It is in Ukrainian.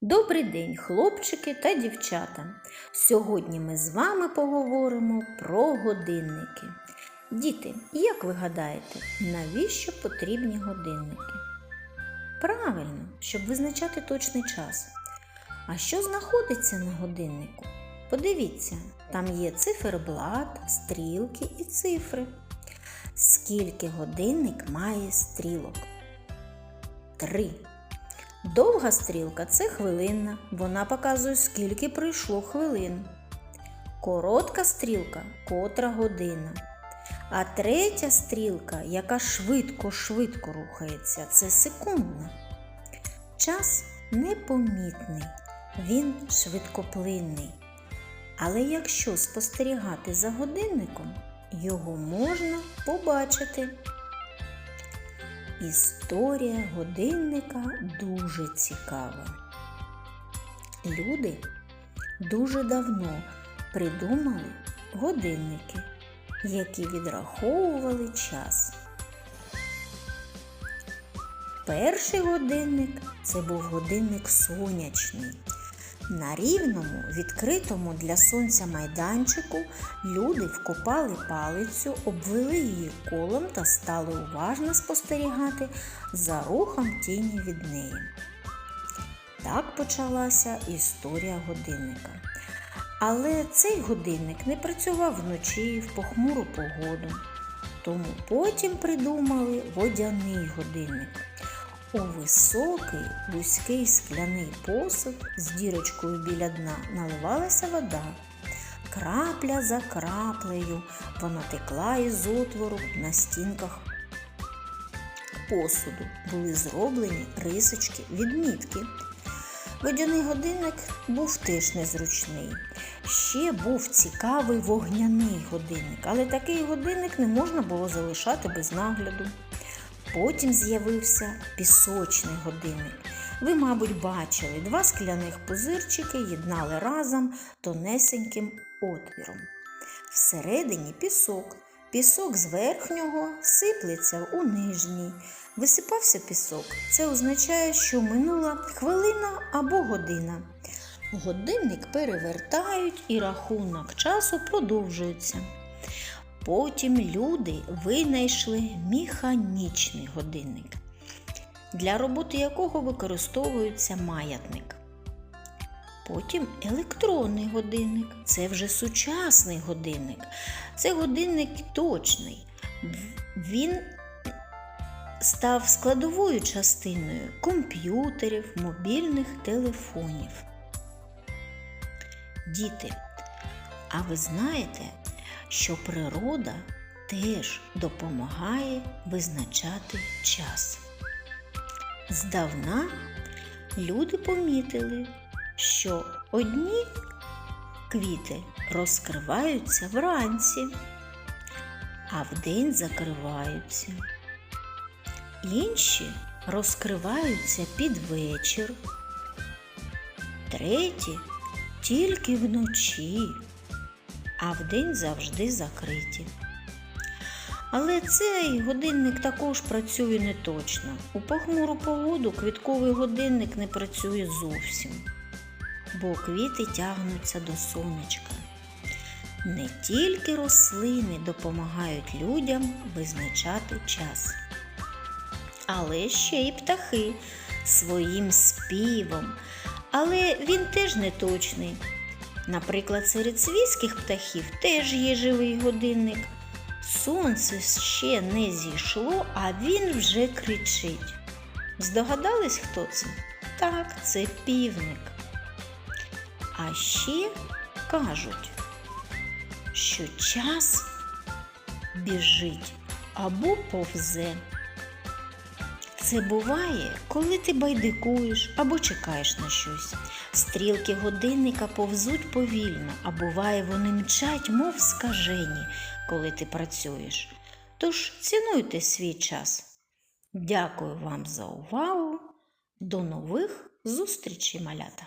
Добрий день, хлопчики та дівчата. Сьогодні ми з вами поговоримо про годинники. Діти, як ви гадаєте, навіщо потрібні годинники? Правильно, щоб визначати точний час. А що знаходиться на годиннику? Подивіться, там є циферблат, стрілки і цифри. Скільки годинник має стрілок? Три. Довга стрілка це хвилинна. Вона показує, скільки пройшло хвилин. Коротка стрілка котра година. А третя стрілка, яка швидко-швидко рухається, це секундна. Час непомітний, він швидкоплинний. Але якщо спостерігати за годинником, його можна побачити. Історія годинника дуже цікава. Люди дуже давно придумали годинники, які відраховували час. Перший годинник це був годинник сонячний. На рівному, відкритому для сонця майданчику люди вкопали палицю, обвели її колом та стали уважно спостерігати за рухом тіні від неї. Так почалася історія годинника. Але цей годинник не працював вночі в похмуру погоду. Тому потім придумали водяний годинник. У високий вузький скляний посуд з дірочкою біля дна наливалася вода. Крапля за краплею вона текла із отвору на стінках посуду. Були зроблені рисочки, відмітки. Водяний годинник був теж незручний. Ще був цікавий вогняний годинник, але такий годинник не можна було залишати без нагляду. Потім з'явився пісочний годинник. Ви, мабуть, бачили, два скляних пузирчики єднали разом тонесеньким отвіром. Всередині пісок. Пісок з верхнього сиплеться у нижній. Висипався пісок. Це означає, що минула хвилина або година. Годинник перевертають і рахунок часу продовжується. Потім люди винайшли механічний годинник, для роботи якого використовується маятник. Потім електронний годинник це вже сучасний годинник. Це годинник точний. Він став складовою частиною комп'ютерів, мобільних телефонів. Діти, а ви знаєте, що природа теж допомагає визначати час. Здавна люди помітили, що одні квіти розкриваються вранці, а вдень закриваються. Інші розкриваються під вечір, треті тільки вночі а вдень завжди закриті. Але цей годинник також працює не точно. У похмуру погоду квітковий годинник не працює зовсім, бо квіти тягнуться до сонечка. Не тільки рослини допомагають людям визначати час, але ще й птахи своїм співом. Але він теж не точний. Наприклад, серед свійських птахів теж є живий годинник. Сонце ще не зійшло, а він вже кричить. Здогадались, хто це? Так, це півник. А ще кажуть, що час біжить або повзе. Це буває, коли ти байдикуєш або чекаєш на щось. Стрілки годинника повзуть повільно, а буває, вони мчать, мов скажені, коли ти працюєш. Тож цінуйте свій час. Дякую вам за увагу. До нових зустрічей, малята!